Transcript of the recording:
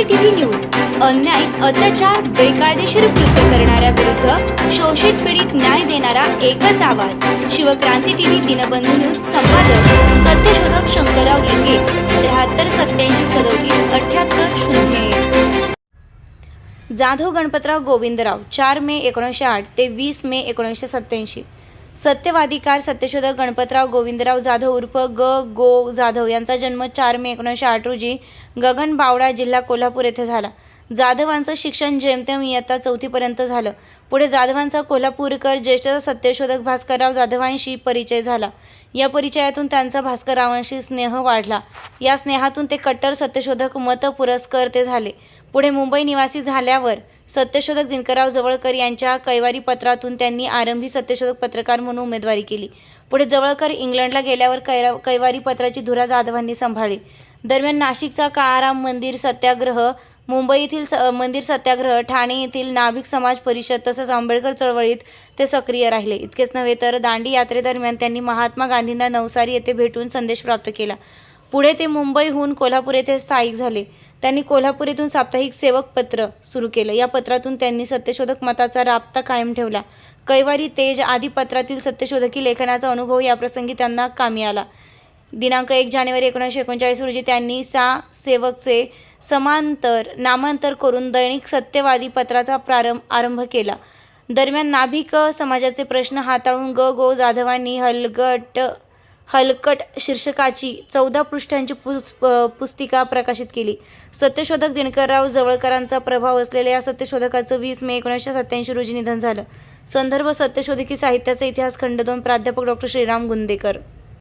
CCTV news अन्याय अत्याचार बेकायदेशीर कृत्य करणाऱ्या विरुद्ध शोषित पीडित न्याय देणारा एकच आवाज. शिवक्रांती टीव्ही दिनबंधू न्यूज संपादक सत्यशोधक शंकरराव लिंगे त्र्याहत्तर सत्याऐंशी सदोतीस अठ्याहत्तर शून्य जाधव गणपतराव गोविंदराव चार मे एकोणीसशे आठ ते वीस मे एकोणीसशे सत्त्याऐंशी. सत्यवादीकार सत्यशोधक गणपतराव गोविंदराव जाधव उर्फ ग. गो. जाधव यांचा जन्म चार मे एकोणीसशे आठ रोजी गगन बावडा जिल्हा कोल्हापूर येथे झाला. जाधवांचं शिक्षण जेमतेम इयत्ता चौथीपर्यंत झालं. पुढे जाधवांचा कोल्हापूरकर ज्येष्ठ सत्यशोधक भास्करराव जाधवांशी परिचय झाला. या परिचयातून त्यांचा भास्कररावांशी स्नेह वाढला. या स्नेहातून ते कट्टर सत्यशोधक मत पुरस्कर ते झाले. पुढे मुंबई निवासी झाल्यावर सत्यशोधक दिनकरराव जवळकर यांच्या कैवारी पत्रातून त्यांनी आरंभी सत्यशोधक पत्रकार म्हणून उमेदवारी केली. पुढे जवळकर इंग्लंडला गेल्यावर कैरा कैवारी पत्राची धुरा जाधवांनी सांभाळली. दरम्यान नाशिकचा काळाराम मंदिर सत्याग्रह मुंबई येथील स मंदिर सत्याग्रह ठाणे येथील नाभिक समाज परिषद तसंच आंबेडकर चळवळीत ते सक्रिय राहिले. इतकेच नव्हे तर दांडी यात्रेदरम्यान त्यांनी महात्मा गांधींना नवसारी येथे भेटून संदेश प्राप्त केला. पुढे ते मुंबईहून कोल्हापूर येथे स्थायिक झाले. त्यांनी कोल्हापूर येथून साप्ताहिक सेवक पत्र सुरू केलं. या पत्रातून त्यांनी सत्यशोधक मताचा राबता कायम ठेवला. कैवारी तेज आदी पत्रातील सत्यशोधकी लेखनाचा अनुभव याप्रसंगी त्यांना कामी आला. दिनांक एक जानेवारी एकोणीसशे एकोणचाळीस रोजी त्यांनी सा सेवकचे समांतर नामांतर करून दैनिक सत्यवादी पत्राचा प्रारंभ आरंभ केला. दरम्यान नाभिक समाजाचे प्रश्न हाताळून ग. गो. जाधवांनी हलगट हलकट शीर्षकाची चौदा पृष्ठांची पुस पुस्तिका प्रकाशित केली. सत्यशोधक दिनकरराव जवळकरांचा प्रभाव असलेल्या या सत्यशोधकाचं वीस मे एकोणीसशे सत्त्याऐंशी रोजी निधन झालं. संदर्भ सत्यशोधकी साहित्याचा इतिहास खंड दोन प्राध्यापक डॉक्टर श्रीराम गुंदेकर.